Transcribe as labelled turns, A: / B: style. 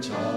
A: 저